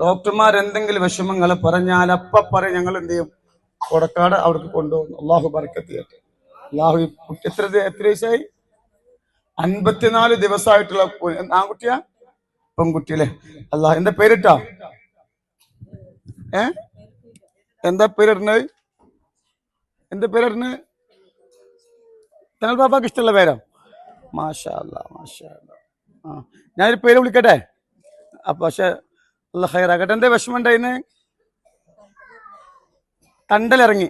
ഡോക്ടർമാർ എന്തെങ്കിലും വിഷമങ്ങൾ പറഞ്ഞാൽ അപ്പ പറയും ഞങ്ങൾ എന്ത് ചെയ്യും? കൊടക്കാട് അവർക്ക് കൊണ്ടുപോകുന്നു. അള്ളാഹു ബർക്കത്ത് ചെയ്യട്ടെ അള്ളാഹു എത്ര എത്ര വയസ്സായി? അൻപത്തിനാല് ദിവസമായിട്ടുള്ള ആൺകുട്ടിയാ? പെൺകുട്ടിയല്ലേ? അള്ളാഹു എന്താ പേരിട്ടാ? ഏ? എന്താ പേരിടുന്നത് എന്താ പേരിടുന്നത് തനൽ ബാബാക്ക് ഇഷ്ടമുള്ള പേരോ? മാഷാ അല്ലാ മാഷാ ആ ഞാനൊരു പേര് വിളിക്കട്ടെ? അപ്പൊ പക്ഷെ അല്ല ഹൈറാകട്ടെ എന്താ വിഷമം ഉണ്ടായിന്ന്? തണ്ടലിറങ്ങി.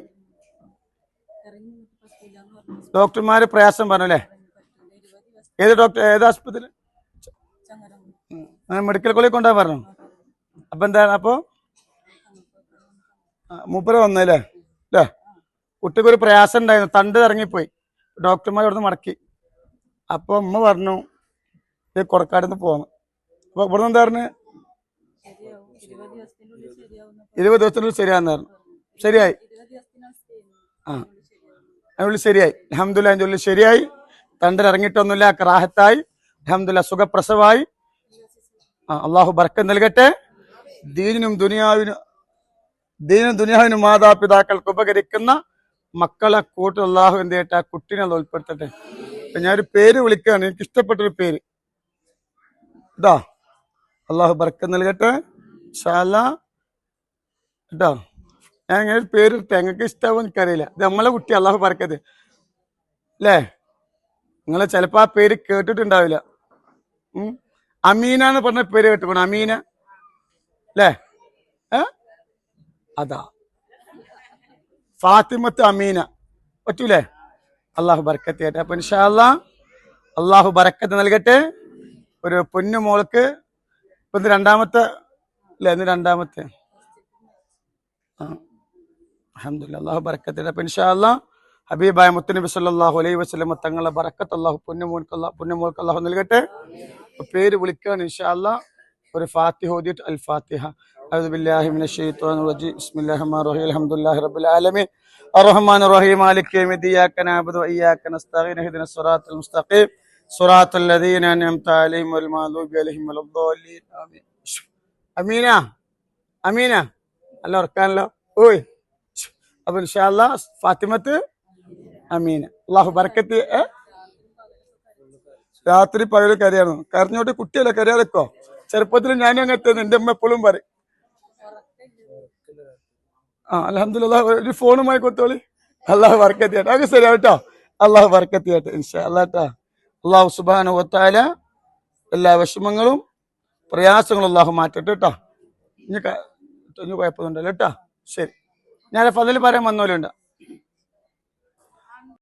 ഡോക്ടർമാര് പ്രയാസം പറഞ്ഞു അല്ലേ ഏത് ഡോക്ടർ ഏത് ആശുപത്രി മെഡിക്കൽ കോളേജ് കൊണ്ടുപോകാൻ പറഞ്ഞു. അപ്പൊ എന്താണ് അപ്പൊ? മൂപ്പര വന്നല്ലേ? അല്ലേ കുട്ടിക്ക് ഒരു പ്രയാസം ഉണ്ടായിരുന്നു. തണ്ട് ഇറങ്ങിപ്പോയി. ഡോക്ടർമാർ ഇവിടുന്ന് മടക്കി. അപ്പൊ അമ്മ പറഞ്ഞു ഇത് കൊടക്കാടുന്ന് പോന്നു അപ്പൊ ഇവിടുന്ന് എന്താ പറഞ്ഞു? ഇരുപത് ദിവസത്തിനുള്ളിൽ ശരിയാവുന്ന ശരിയായി ആ അതിനുള്ളിൽ ശരിയായി. അഹമ്മദില്ല അതിന്റെ ഉള്ളിൽ ശരിയായി. തണ്ടിൽ ഇറങ്ങിയിട്ടൊന്നുമില്ല. ക്രാഹത്തായി അഹമ്മദില്ല സുഖപ്രസവായി. ആ അള്ളാഹു ബർക്കം നൽകട്ടെ. ദീനിനും ദുനിയാവിനും ദീനും ദുനിയാവിനും മാതാപിതാക്കൾക്ക് ഉപകരിക്കുന്ന മക്കളെ കൂട്ട് അള്ളാഹു എന്ത് ചെയ്യട്ടെ ആ കുട്ടിനെ അത് ഉൾപ്പെടുത്തട്ടെ. ഞാനൊരു പേര് വിളിക്കുകയാണ്. എനിക്ക് ഇഷ്ടപ്പെട്ടൊരു പേര്. ഇതാ. അള്ളാഹു ബർക്കം നൽകട്ടെ. ഷാല കേട്ടോ? ഞാൻ ഇങ്ങനെ പേര് തെങ്ങക്ക് ഇഷ്ടാവും എനിക്കറിയില്ല. ഇത് നമ്മളെ കുട്ടി അള്ളാഹു പറക്കത് അല്ലേ നിങ്ങൾ ചിലപ്പോ ആ പേര് കേട്ടിട്ടുണ്ടാവില്ല. അമീന എന്ന് പറഞ്ഞ പേര് കേട്ടുക്കണം അമീന? അല്ലേ അതാ. ഫാത്തിമത്ത് അമീന. പറ്റൂലേ? അള്ളാഹു ബർക്കത്ത് കേട്ടെ. അപ്പൊ ഇൻഷാല്ല അള്ളാഹു ബർക്കത്ത് നൽകട്ടെ. ഒരു പൊന്നു മോൾക്ക്. ഇപ്പൊ രണ്ടാമത്തെ അല്ലേ ഇന്ന് രണ്ടാമത്തെ ആ അഹമ്മദില്ല അള്ളാഹു ബർക്കത്തില്ല അപ്പൊ ഇൻഷാല്ല ഹബീബായ മുത്തനബി സല്ലല്ലാഹു അലൈഹി വസല്ലം തങ്ങളെ ബറക്കത്ത് അള്ളാഹു പുണ്യമോൾക്ക് അള്ളാഹു പുണ്യമോൾക്ക് അള്ളാഹു നൽകട്ടെ അപ്പൊ പേര് വിളിക്കാൻ ഇൻഷാല്ല ഒരു ഫാത്തിഹ ഓതിയിട്ട് അൽ ഫാത്തിഹ أعوذ بالله من الشيطان الرجيم بسم الله الرحمن الرحيم الحمد لله رب العالمين الرحمن الرحيم مالك يوم الدين إياك نعبد وإياك نستعين اهدنا الصراط المستقيم صراط الذين أنعمت عليهم غير المغضوب عليهم ولا الضالين آمين അമീന അമീന. അല്ല ഉറക്കാനല്ലോ ഓയ്. അപ്പൊ ഇൻഷാല്ല ഫാത്തിമത്ത് അമീന. അള്ളാഹു ബർക്കത്തി രാത്രി പകൽ കരയാണ്? കരഞ്ഞോട്ട് കുട്ടിയല്ല കരയാതെക്കോ? ചെറുപ്പത്തിൽ ഞാനും അങ്ങനത്തെ എന്റെ അമ്മ എപ്പോഴും പറയും. ആ അലഹമില്ല ഒരു ഫോണുമായി കൊടുത്തോളി അള്ളാഹു വർക്കത്തിയാട്ടെ അത് ശരിയാ കേട്ടോ. അള്ളാഹു വർക്കത്തിയാട്ടെ ഇൻഷാ അല്ലാട്ടാ അള്ളാഹു സുബാന ഒത്താല എല്ലാ വിഷമങ്ങളും പ്രയാസങ്ങളും അള്ളാഹു മാറ്റട്ടെ കേട്ടോ ഇനി കുഴപ്പമൊന്നുമില്ല കേട്ടോ ശരി. ഞാൻ ഫതിൽ പറയാൻ വന്നോലുണ്ട്.